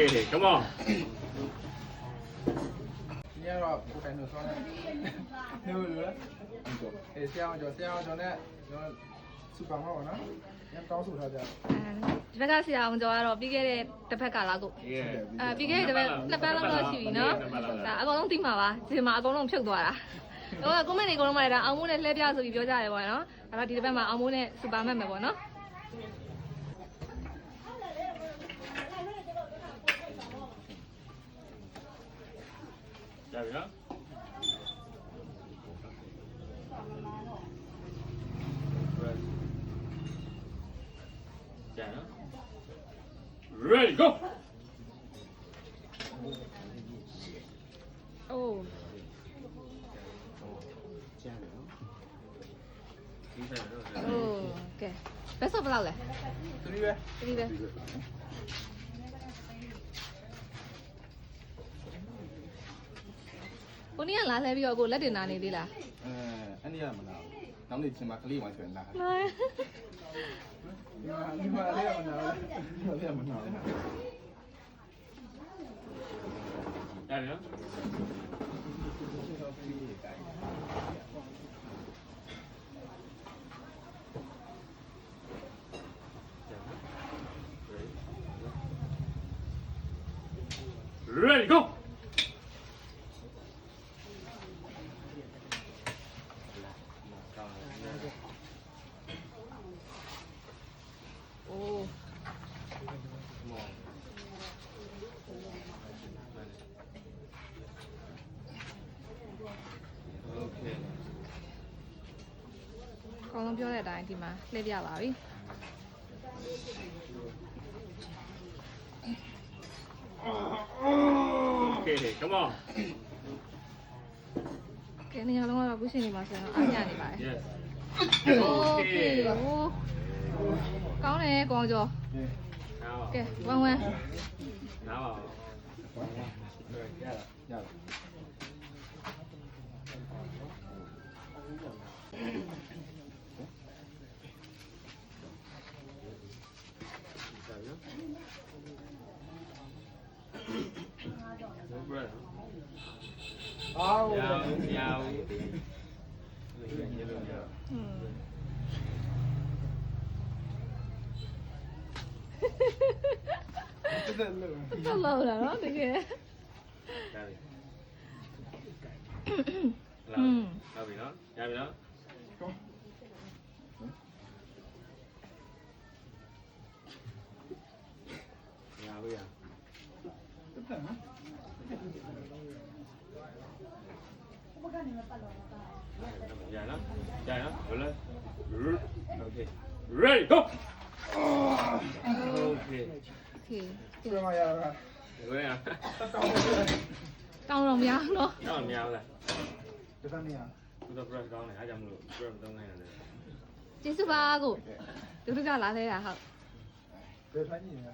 Okay, come on. ဒီကတော့ကိုယ်တိုင်လို့ဆောင်းနေလို့လို့အဲဆရာအောင်ကျော်ဆရာအောင်ကျော်နဲ့ကျွန်တော်စူပါမှာပေါ့နော်ညတောင်းဆိုထားကြတယ်ဒီဘက်ကဆရာအောင်ကျော်ကတော့ပြီးခဲ့တဲ့တစ်ဖက်ကလားကို Yeah. အဲပြီးခဲ့တဲ့တစ်ပတ်နှစ်ပတ်လောက်တော့ရှိပြီနော်ဒါအကုန်လုံးသိမှာပါဒီမှာအကုန်လုံးဖြုတ်သွားတာဟိုကကွန်မန့်တွေအကုန်လုံးမှာဒါအောင်မိုးနဲ့လှည့်ပြဆိုပြီးပြောကြတယ်ပေါ့နော်ဒါတော့ဒီတစ်ပတ်မှာအောင်မိုးနဲ့စူပါမတ်မယ်ပေါ့နော် Ready Oke, go! Oh. Oh, okay. besok Three, three, three. က်လဲ သတိပဲ ဒီပဲကိုနီးကလာလှဲပြီးတော့ကိုလက်တင်နာနေသေးလား အဲအဲ့ဒီကမနာဘူးနောက်နေ့ချင်းမကလေးမှဆိုရင်လာတယ် လာ ဒီမှာဒီမှာလေးရမနာဘူး အဲ့ဒါမနာဘူး ရပြီနော် ကောင်လုံးပြောတဲ့အတိုင်းဒီမှာလှည့်ပြပါပြီ Okay come on ကဲနေရာလုံးကတော့ခုရှင်နေမှာဆိုရင်တော့အားရနေပါတယ် Yes โอเคဟိုကောင်းတယ်ကောင်ကျော် နားပါ ကဲဝမ်ဝမ် နားပါ ရတာရ ရနော်အာဟုတ်တယ်ညောင်းဟုတ်လောက်လာတော့တကယ်ဒါလေးဟုတ်ပြီနော်ရပြီနော် 大了，大了，好了，ready go。Okay。Okay。走来嘛，要来吗？要来啊。长龙腰咯。长龙腰啦。这啥尼啊？我都不知道是啥呢，还记不录？不知道怎么样的。这是八个，都都叫哪里还好？得抓紧啊！